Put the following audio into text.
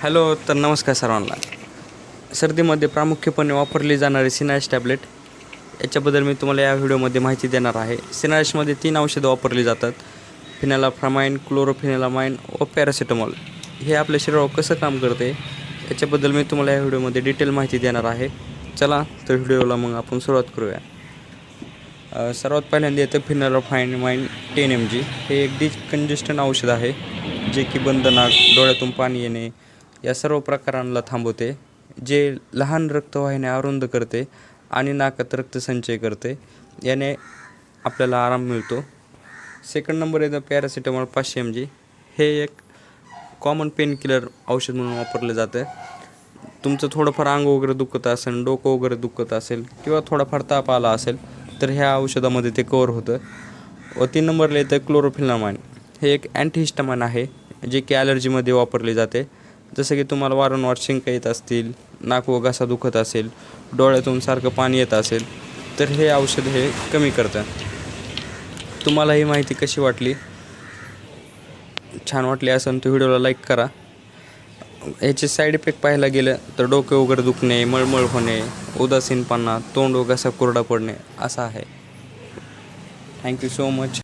Hello तर नमस्कार सर्वांना. सर्दीमध्ये प्रामुख्यपणे वापरली जाणारी सिनायस टॅबलेट याच्याबद्दल मी तुम्हाला या व्हिडिओमध्ये माहिती देणार आहे. सिनायसमध्ये तीन औषधं वापरली जातात फिनालाफ्रामाइन क्लोरोफिनेलामाइन व पॅरासिटामॉल. हे आपल्या शरीरावर कसं काम करते याच्याबद्दल मी तुम्हाला या व्हिडिओमध्ये डिटेल माहिती देणार आहे. चला तर व्हिडिओला मग आपण सुरुवात करूया. सर्वात पहिल्यांदा येतं फिनॉलफायनमाइन टेन एम जी हे एक डिकंजेस्टन औषध आहे जे की बंद नाक डोळ्यातून पाणी येणे या सर्व प्रकारांना थांबवते जे लहान रक्तवाहिन्या अरुंद करते आणि नाकात रक्तसंचय करते याने आपल्याला आराम मिळतो. सेकंड नंबर येतं पॅरासिटामॉल पाचशे एम जी हे एक कॉमन पेन किलर औषध म्हणून वापरलं जातं. तुमचं थोडंफार अंग वगैरे दुखत असेल डोकं वगैरे दुखत असेल किंवा थोडाफार ताप आला असेल तर ह्या औषधामध्ये ते कवर होतं. व तीन नंबरला येतं क्लोरोफिलामाइन हे एक अँटीहिस्टामाइन आहे जे की ॲलर्जीमध्ये वापरले जाते. जसं की तुम्हाला वारंवार शिंका येत असतील नाक व घसा दुखत असेल डोळ्यातून सारखं पाणी येत असेल तर हे औषध हे कमी करतं. तुम्हाला ही माहिती कशी वाटली? छान वाटली असेल तर व्हिडिओला लाईक करा. याचे साईड इफेक्ट पाहायला गेलं तर डोके वगैरे दुखणे मळमळ होणे उदासीनपणा तोंड व घसा कोरडा पडणे असं आहे. Thank you so much.